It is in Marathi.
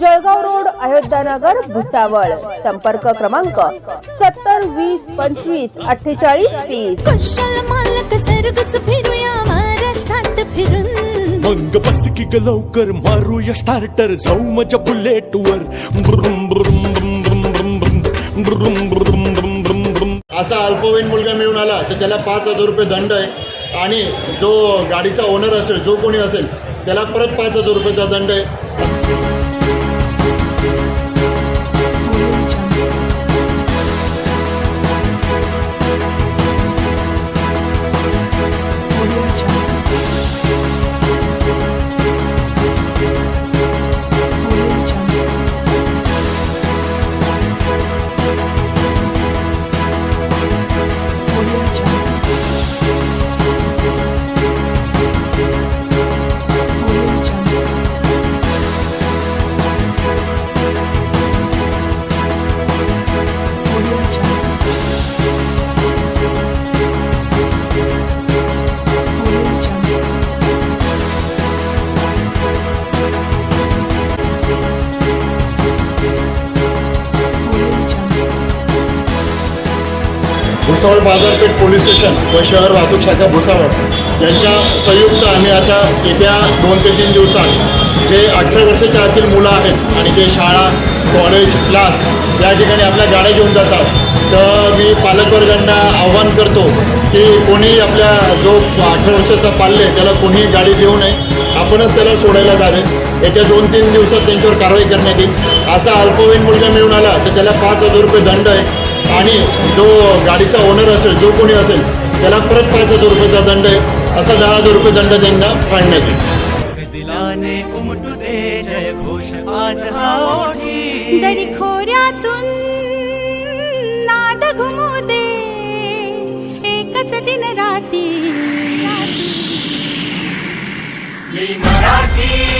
जळगाव रोड अयोध्यानगर भुसावळ संपर्क क्रमांक सत्तर वीस पंचवीस अठ्ठेचाळीस तीस कुशल मालक सर्गच फिरूया महाराष्ट्रात फिरून मग बस की ग लवकर मारूया स्टार्टर जाऊ माझ्या बुलेटवर ब्रुम ब्रुम ब्रुम ब्रुम ब्रुम ब्रुम ब्रुम ब्रुम ब्रुम ब्रुम ब्रुम असा अल्पवयीन मुलगा मिळून आला तर त्याला पाच हजार रुपये दंड आहे आणि जो गाडीचा ओनर असेल जो कोणी असेल त्याला परत पाच हजार रुपयाचा दंड आहे भुसावळ बाजारपेठ पोलीस स्टेशन व शहर वाहतूक शाखा भुसावळ यांच्या संयुक्त आम्ही आता येत्या दोन ते तीन दिवसात जे अठरा वर्षाच्या आतील मुलं आहेत आणि जे शाळा कॉलेज क्लास या ठिकाणी आपल्या गाड्या घेऊन जातात तर मी पालकवर्गांना आव्हान करतो की कोणी आपल्या जो अठरा वर्षाचा पाल्य आहे, त्याला कोणीही गाडी देऊ नये. आपणच त्याला सोडायला जावे. येत्या दोन तीन दिवसात त्यांच्यावर कारवाई करण्यात येईल. असा अल्पवयीन मुलगा मिळून आला तर त्याला पाच हजार रुपये दंड आहे. आणि जो गाडीचा ओनर असेल जो कोणी असेल त्याला परत पाच हजार रुपयाचा दंड आहे असा दहा हजार रुपये दंड त्यांना फाडण्यात येईल. दिलाने उमटू दे जय घोष आज हा ओठी दरी खोऱ्यातून नाद घुमू दे. एकच दिन राती मराठी.